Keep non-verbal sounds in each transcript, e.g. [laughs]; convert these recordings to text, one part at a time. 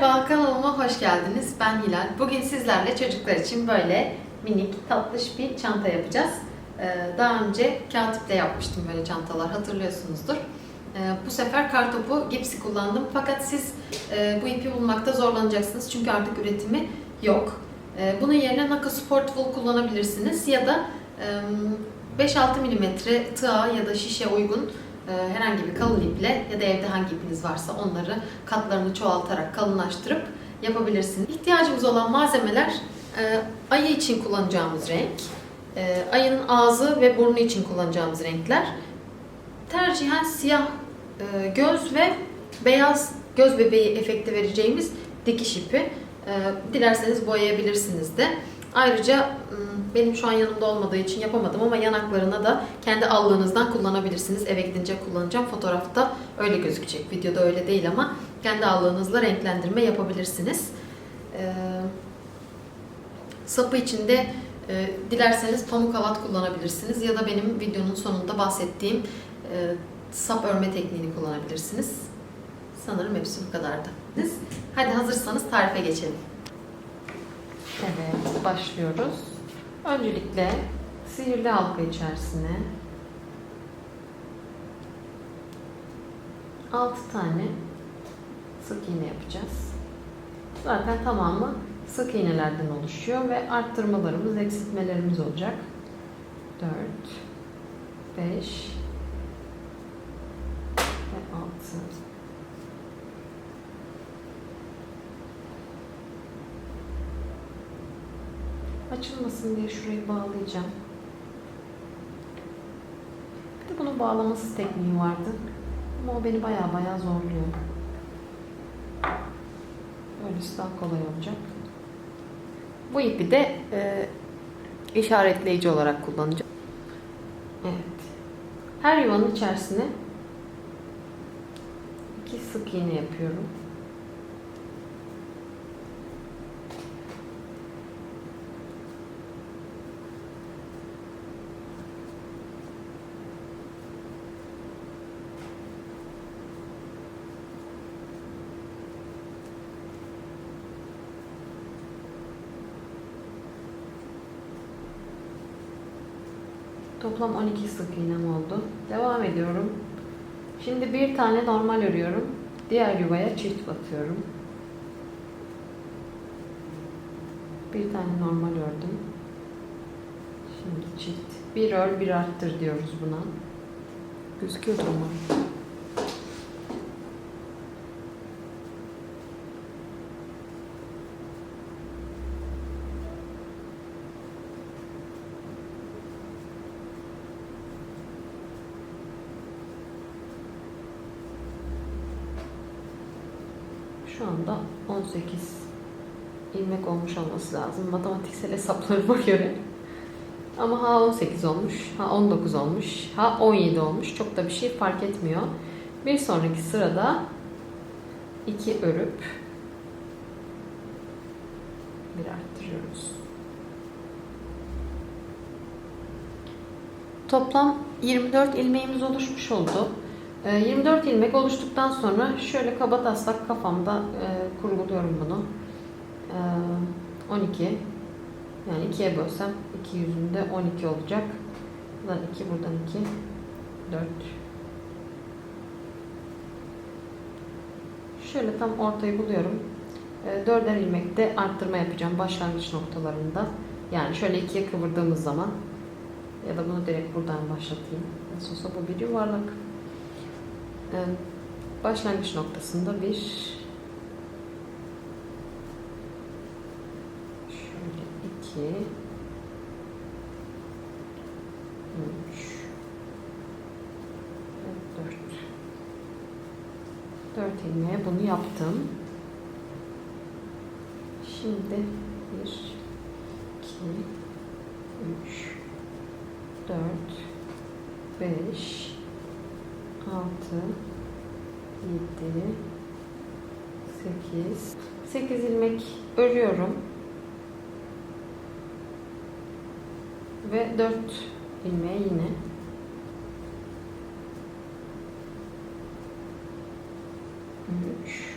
Merhaba, kanalıma hoş geldiniz. Ben Hilal. Bugün sizlerle çocuklar için böyle minik, tatlış bir çanta yapacağız. Ee, Daha önce kağıt yapmıştım böyle çantalar, hatırlıyorsunuzdur. Ee, Bu sefer kartopu gipsi kullandım. Fakat siz e, bu ipi bulmakta zorlanacaksınız çünkü artık üretimi yok. Ee, Bunun yerine Naka Sport Wool kullanabilirsiniz ya da e, 5-6 mm tığa ya da şişe uygun herhangi bir kalın iple ya da evde hangi ipiniz varsa onları katlarını çoğaltarak kalınlaştırıp yapabilirsiniz. İhtiyacımız olan malzemeler e, ayı için kullanacağımız renk, e, ayının ağzı ve burnu için kullanacağımız renkler, tercihen siyah e, göz ve beyaz göz bebeği efekti vereceğimiz dikiş ipi. Dilerseniz boyayabilirsiniz de. Ayrıca m, benim şu an yanımda olmadığı için yapamadım ama yanaklarına da kendi allığınızdan kullanabilirsiniz. Eve gidince kullanacağım. Fotoğrafta öyle gözükecek. Videoda öyle değil ama kendi allığınızla renklendirme yapabilirsiniz. Ee, sapı içinde e, dilerseniz pamuk halat kullanabilirsiniz ya da benim videonun sonunda bahsettiğim e, sap örme tekniğini kullanabilirsiniz. Sanırım hepsi bu kadardı. Hadi hazırsanız tarife geçelim. Evet, başlıyoruz. Öncelikle sihirli halka içerisine 6 tane sık iğne yapacağız. Zaten tamamı sık iğnelerden oluşuyor ve arttırmalarımız, eksiltmelerimiz olacak. 4 5 ve 6 Açılmasın diye şurayı bağlayacağım. Bir de bunun bağlaması tekniği vardı. Ama o beni baya baya zorluyor. Böylesi daha kolay olacak. Bu ipi de e, işaretleyici olarak kullanacağım. Evet. Her yuvanın içerisine iki sık iğne yapıyorum. Toplam 12 sık iğnem oldu. Devam ediyorum. Şimdi bir tane normal örüyorum. Diğer yuvaya çift batıyorum. Bir tane normal ördüm. Şimdi çift. Bir ör bir arttır diyoruz buna. Gözüküyordur umarım. Şu anda 18 ilmek olmuş olması lazım. Matematiksel hesaplarıma göre. Ama ha 18 olmuş, ha 19 olmuş, ha 17 olmuş. Çok da bir şey fark etmiyor. Bir sonraki sırada 2 örüp bir arttırıyoruz. Toplam 24 ilmeğimiz oluşmuş oldu. Ee, 24 ilmek oluştuktan sonra şöyle kaba taslak kafamda e, kurguluyorum bunu. Ee, 12 yani ikiye bölsem 2 yüzünde 12 olacak. Buradan 2 buradan 2 4 Şöyle tam ortayı buluyorum. E, dörder ilmekte arttırma yapacağım başlangıç noktalarında. Yani şöyle ikiye kıvırdığımız zaman ya da bunu direkt buradan başlatayım. Nasıl olsa bu bir yuvarlak. Ee, başlangıç noktasında bir şöyle iki üç dört dört ilmeğe bunu yaptım. Şimdi bir iki üç dört beş 6 7 8 8 ilmek örüyorum. Ve 4 ilmeğe yine 3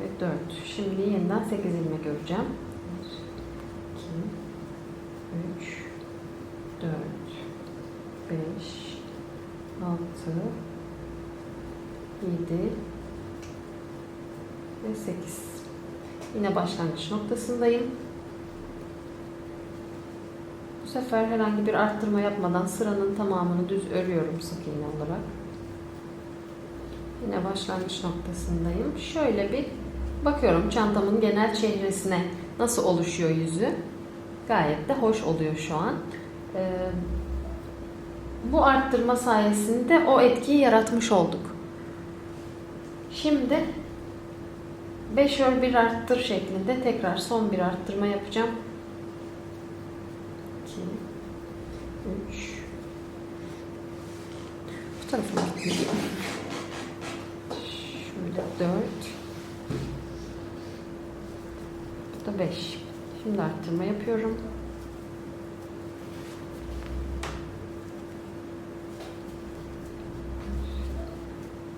ve 4. Şimdi yeniden 8 ilmek öreceğim. 1, 2, 3, 4, 5, 6, 7 ve 8. Yine başlangıç noktasındayım. Bu sefer herhangi bir arttırma yapmadan sıranın tamamını düz örüyorum sık iğne olarak. Yine başlangıç noktasındayım. Şöyle bir bakıyorum çantamın genel çehresine nasıl oluşuyor yüzü. Gayet de hoş oluyor şu an. Ee, bu arttırma sayesinde o etkiyi yaratmış olduk. Şimdi 5 ör bir arttır şeklinde tekrar son bir arttırma yapacağım. 2 3 Bu tarafa gitmeyeyim. Şöyle 4 Bu da 5 Şimdi arttırma yapıyorum.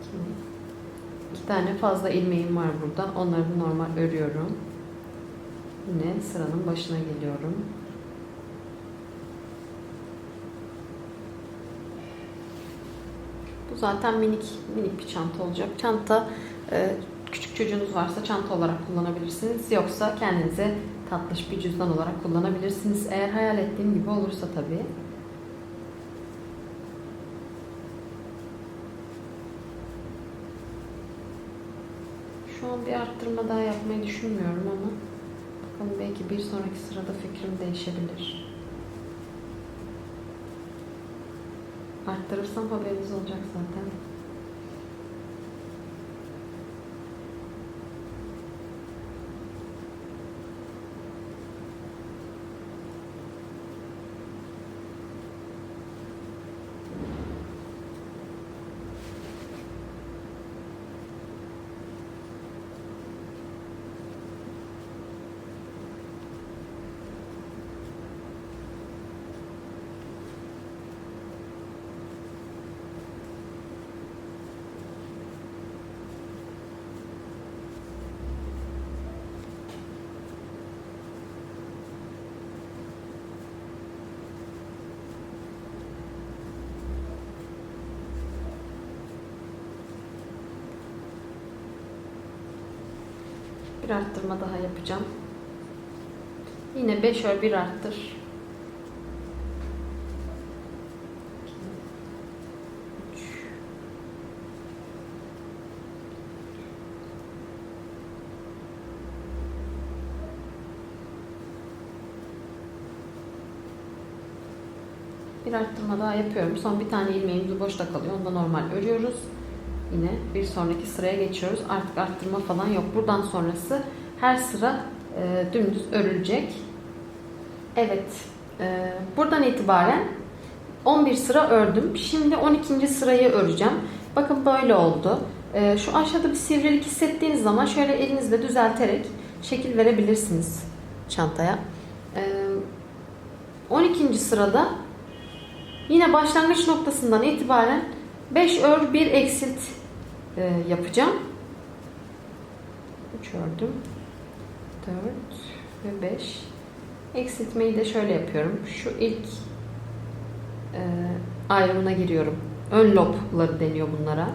İki, Tane fazla ilmeğim var burada. Onları normal örüyorum. Yine sıranın başına geliyorum. Bu zaten minik minik bir çanta olacak. Çanta e, küçük çocuğunuz varsa çanta olarak kullanabilirsiniz. Yoksa kendinize tatlış bir cüzdan olarak kullanabilirsiniz. Eğer hayal ettiğim gibi olursa tabii. Şu an bir arttırma daha yapmayı düşünmüyorum ama bakalım belki bir sonraki sırada fikrim değişebilir. Arttırırsam haberiniz olacak zaten. Bir arttırma daha yapacağım. Yine 5 ör bir arttır. Bir arttırma daha yapıyorum. Son bir tane ilmeğimiz boşta kalıyor. Onu da normal örüyoruz. Yine bir sonraki sıraya geçiyoruz. Artık arttırma falan yok. Buradan sonrası her sıra e, dümdüz örülecek. Evet. E, buradan itibaren 11 sıra ördüm. Şimdi 12. sırayı öreceğim. Bakın böyle oldu. E, şu aşağıda bir sivrilik hissettiğiniz zaman şöyle elinizle düzelterek şekil verebilirsiniz çantaya. E, 12. sırada yine başlangıç noktasından itibaren 5 ör 1 eksilt e, yapacağım. 3 ördüm. 4 ve 5. Eksiltmeyi de şöyle yapıyorum. Şu ilk e, ayrımına giriyorum. Ön lobları deniyor bunlara.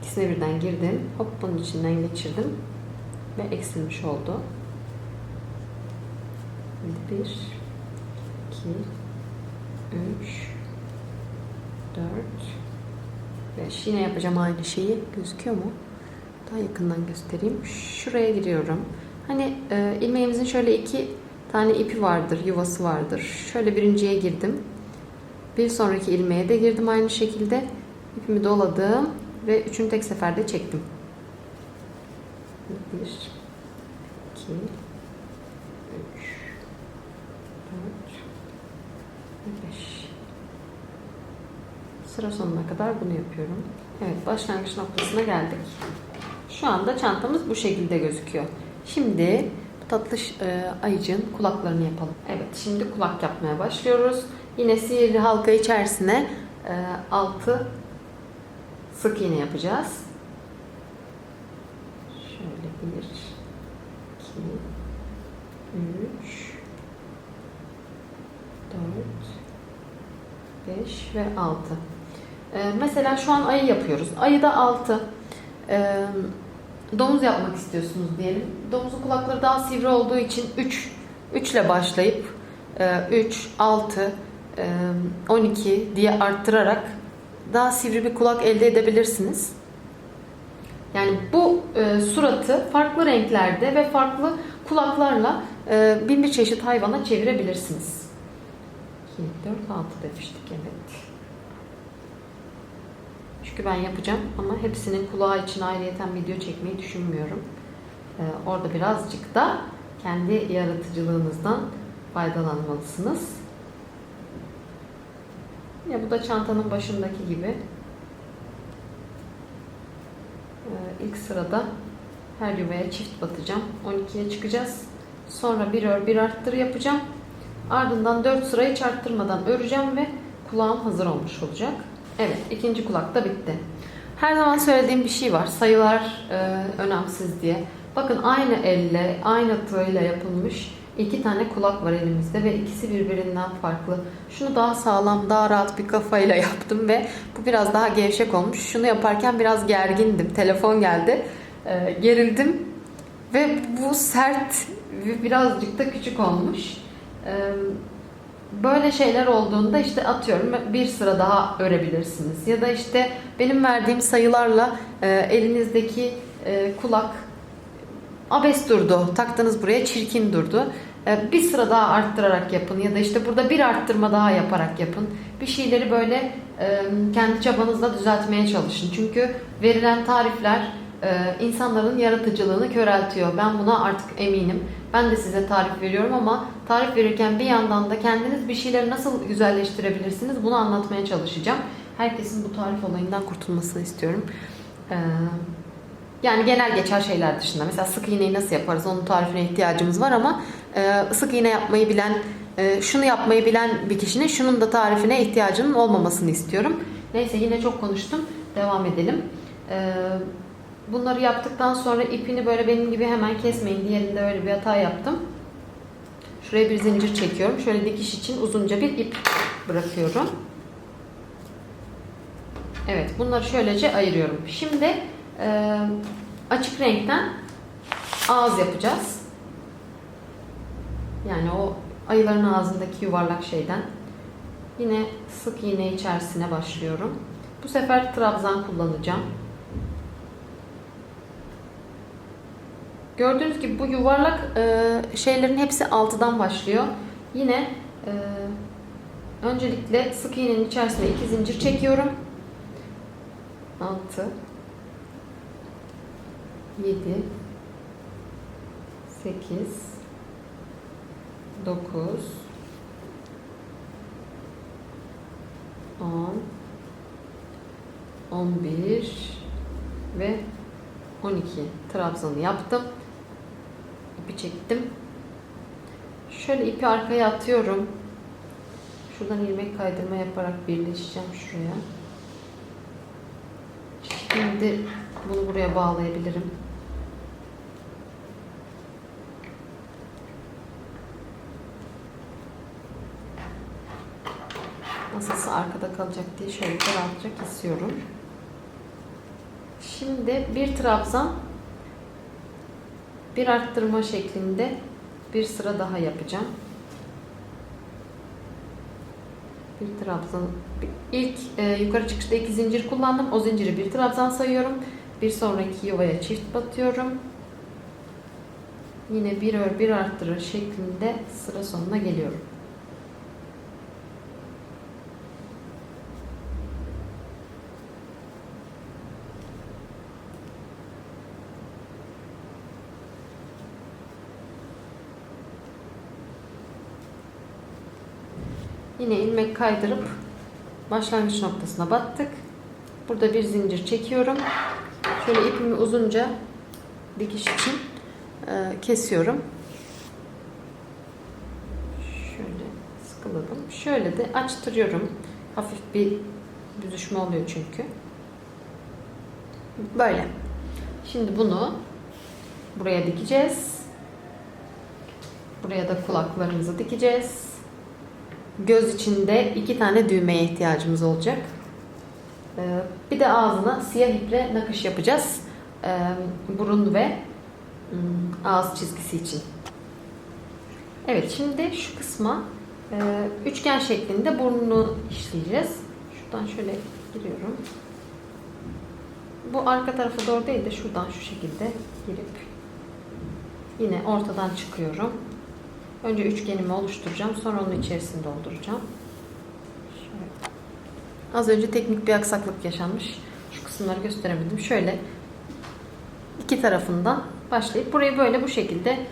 İkisine birden girdim. Hop bunun içinden geçirdim. Ve eksilmiş oldu. 1 2 3 4 5 yine yapacağım aynı şeyi. Gözüküyor mu? Daha yakından göstereyim. Şuraya giriyorum. Hani e, ilmeğimizin şöyle iki tane ipi vardır yuvası vardır. Şöyle birinciye girdim. Bir sonraki ilmeğe de girdim aynı şekilde. İpimi doladım ve üçünü tek seferde çektim. 1 2 Sıra sonuna kadar bunu yapıyorum. Evet başlangıç noktasına geldik. Şu anda çantamız bu şekilde gözüküyor. Şimdi tatlış e, ayıcığın kulaklarını yapalım. Evet şimdi kulak yapmaya başlıyoruz. Yine sihirli halka içerisine e, 6 sık iğne yapacağız. Şöyle 1 2 3 4 5 ve 6 ee, mesela şu an ayı yapıyoruz. Ayıda 6. E, ee, domuz yapmak istiyorsunuz diyelim. Domuzun kulakları daha sivri olduğu için 3 3 ile başlayıp 3, 6, 12 diye arttırarak daha sivri bir kulak elde edebilirsiniz. Yani bu e, suratı farklı renklerde ve farklı kulaklarla e, bin bir çeşit hayvana çevirebilirsiniz. 2, 4, 6 demiştik evet. Çünkü ben yapacağım ama hepsinin kulağı için ayrıyeten video çekmeyi düşünmüyorum. Ee, orada birazcık da kendi yaratıcılığınızdan faydalanmalısınız. Ya bu da çantanın başındaki gibi. Ee, ilk sırada her yuvaya çift batacağım. 12'ye çıkacağız. Sonra bir ör bir arttır yapacağım. Ardından 4 sırayı çarptırmadan öreceğim ve kulağım hazır olmuş olacak. Evet, ikinci kulak da bitti. Her zaman söylediğim bir şey var. Sayılar e, önemsiz diye. Bakın aynı elle, aynı tığıyla yapılmış iki tane kulak var elimizde ve ikisi birbirinden farklı. Şunu daha sağlam, daha rahat bir kafayla [laughs] yaptım ve bu biraz daha gevşek olmuş. Şunu yaparken biraz gergindim. Telefon geldi. E, gerildim ve bu sert ve birazcık da küçük olmuş. E, Böyle şeyler olduğunda işte atıyorum bir sıra daha örebilirsiniz. Ya da işte benim verdiğim sayılarla e, elinizdeki e, kulak abes durdu. Taktınız buraya çirkin durdu. E, bir sıra daha arttırarak yapın ya da işte burada bir arttırma daha yaparak yapın. Bir şeyleri böyle e, kendi çabanızla düzeltmeye çalışın. Çünkü verilen tarifler e, insanların yaratıcılığını köreltiyor. Ben buna artık eminim. Ben de size tarif veriyorum ama tarif verirken bir yandan da kendiniz bir şeyleri nasıl güzelleştirebilirsiniz bunu anlatmaya çalışacağım. Herkesin bu tarif olayından kurtulmasını istiyorum. Ee, yani genel geçer şeyler dışında. Mesela sık iğneyi nasıl yaparız onun tarifine ihtiyacımız var ama e, sık iğne yapmayı bilen, e, şunu yapmayı bilen bir kişinin şunun da tarifine ihtiyacının olmamasını istiyorum. Neyse yine çok konuştum. Devam edelim. Ee, Bunları yaptıktan sonra ipini böyle benim gibi hemen kesmeyin. Diğerinde öyle bir hata yaptım. Şuraya bir zincir çekiyorum. Şöyle dikiş için uzunca bir ip bırakıyorum. Evet bunları şöylece ayırıyorum. Şimdi e, açık renkten ağız yapacağız. Yani o ayıların ağzındaki yuvarlak şeyden. Yine sık iğne içerisine başlıyorum. Bu sefer trabzan kullanacağım. Gördüğünüz gibi bu yuvarlak e, şeylerin hepsi altıdan başlıyor. Yine e, öncelikle sık iğnenin içerisine iki zincir çekiyorum. 6 7 8 9 10 11 ve 12 trabzanı yaptım ipi çektim. Şöyle ipi arkaya atıyorum. Şuradan ilmek kaydırma yaparak birleşeceğim şuraya. Şimdi bunu buraya bağlayabilirim. Nasılsa arkada kalacak diye şöyle rahatça kesiyorum. Şimdi bir trabzan bir arttırma şeklinde bir sıra daha yapacağım. Bir trabzan ilk e, yukarı çıkışta iki zincir kullandım. O zinciri bir trabzan sayıyorum. Bir sonraki yuvaya çift batıyorum. Yine bir ör bir arttırır şeklinde sıra sonuna geliyorum. Yine ilmek kaydırıp başlangıç noktasına battık. Burada bir zincir çekiyorum. Şöyle ipimi uzunca dikiş için e, kesiyorum. Şöyle sıkıladım. Şöyle de açtırıyorum. Hafif bir büzüşme oluyor çünkü. Böyle. Şimdi bunu buraya dikeceğiz. Buraya da kulaklarımızı dikeceğiz. Göz içinde iki tane düğmeye ihtiyacımız olacak. Ee, Bir de ağzına siyah iple nakış yapacağız. Ee, Burun ve ım, ağız çizgisi için. Evet şimdi şu kısma e, üçgen şeklinde burnunu işleyeceğiz. Şuradan şöyle giriyorum. Bu arka tarafa doğru değil de şuradan şu şekilde girip yine ortadan çıkıyorum. Önce üçgenimi oluşturacağım. Sonra onun içerisini dolduracağım. Şöyle. Az önce teknik bir aksaklık yaşanmış. Şu kısımları gösteremedim. Şöyle iki tarafından başlayıp burayı böyle bu şekilde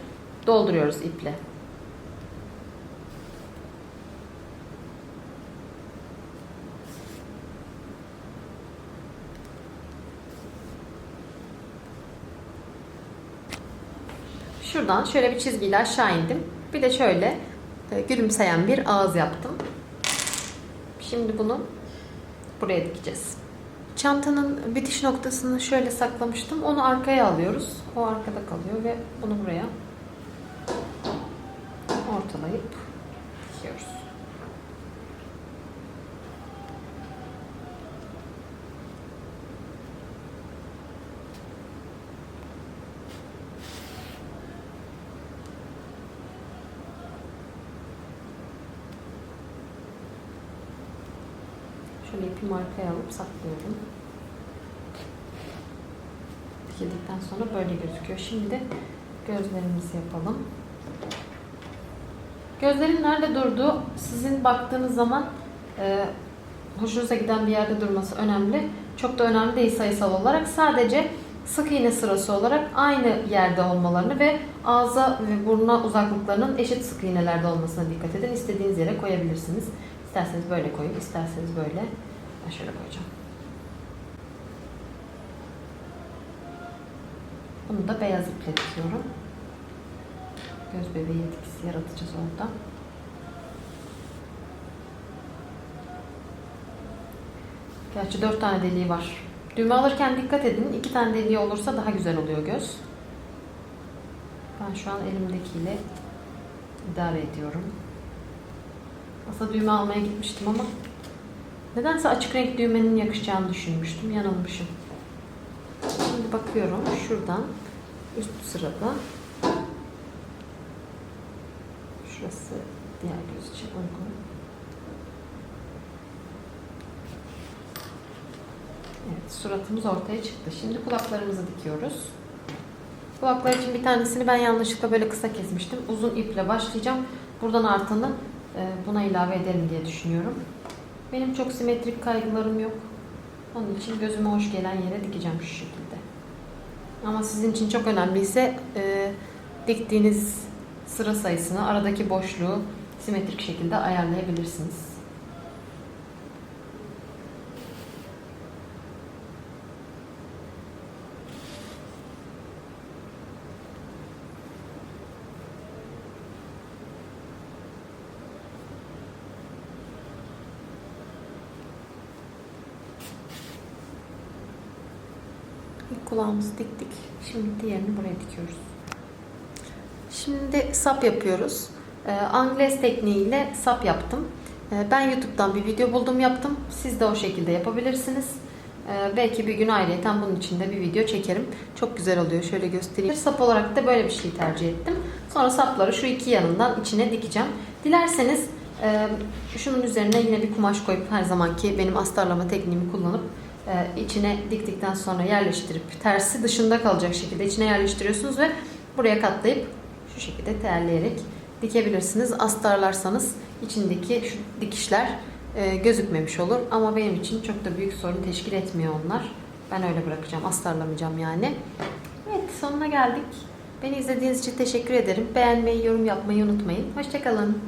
dolduruyoruz iple. Şuradan şöyle bir çizgiyle aşağı indim. Bir de şöyle e, gülümseyen bir ağız yaptım. Şimdi bunu buraya dikeceğiz. Çantanın bitiş noktasını şöyle saklamıştım. Onu arkaya alıyoruz. O arkada kalıyor ve bunu buraya ortalayıp dikiyoruz. Şöyle ipimi arkaya alıp saklıyorum. Dikildikten sonra böyle gözüküyor. Şimdi gözlerimizi yapalım. Gözlerin nerede durduğu sizin baktığınız zaman e, hoşunuza giden bir yerde durması önemli. Çok da önemli değil sayısal olarak. Sadece sık iğne sırası olarak aynı yerde olmalarını ve ağza ve buruna uzaklıklarının eşit sık iğnelerde olmasına dikkat edin. İstediğiniz yere koyabilirsiniz. İsterseniz böyle koyun, isterseniz böyle. Ben şöyle koyacağım. Bunu da beyaz iple dikiyorum. Göz bebeği etkisi yaratacağız orada. Gerçi dört tane deliği var. Düğme alırken dikkat edin. iki tane deliği olursa daha güzel oluyor göz. Ben şu an elimdekiyle idare ediyorum. Aslında düğme almaya gitmiştim ama nedense açık renk düğmenin yakışacağını düşünmüştüm. Yanılmışım. Şimdi bakıyorum şuradan üst sırada şurası diğer göz için uygun. Evet, suratımız ortaya çıktı. Şimdi kulaklarımızı dikiyoruz. Kulaklar için bir tanesini ben yanlışlıkla böyle kısa kesmiştim. Uzun iple başlayacağım. Buradan artanı e, buna ilave ederim diye düşünüyorum. Benim çok simetrik kaygılarım yok. Onun için gözüme hoş gelen yere dikeceğim şu şekilde. Ama sizin için çok önemliyse e, diktiğiniz sıra sayısını, aradaki boşluğu simetrik şekilde ayarlayabilirsiniz. İlk kulağımızı diktik. Şimdi diğerini buraya dikiyoruz. Şimdi sap yapıyoruz. Ee, Angles tekniğiyle sap yaptım. Ee, ben YouTube'dan bir video buldum yaptım. Siz de o şekilde yapabilirsiniz. Ee, belki bir gün ayrıyeten bunun için de bir video çekerim. Çok güzel oluyor. Şöyle göstereyim. Sap olarak da böyle bir şey tercih ettim. Sonra sapları şu iki yanından içine dikeceğim. Dilerseniz e, şunun üzerine yine bir kumaş koyup her zamanki benim astarlama tekniğimi kullanıp e, içine diktikten sonra yerleştirip tersi dışında kalacak şekilde içine yerleştiriyorsunuz ve buraya katlayıp şu şekilde terleyerek dikebilirsiniz. Astarlarsanız içindeki dikişler e, gözükmemiş olur ama benim için çok da büyük sorun teşkil etmiyor onlar. Ben öyle bırakacağım. Astarlamayacağım yani. Evet sonuna geldik. Beni izlediğiniz için teşekkür ederim. Beğenmeyi, yorum yapmayı unutmayın. Hoşçakalın.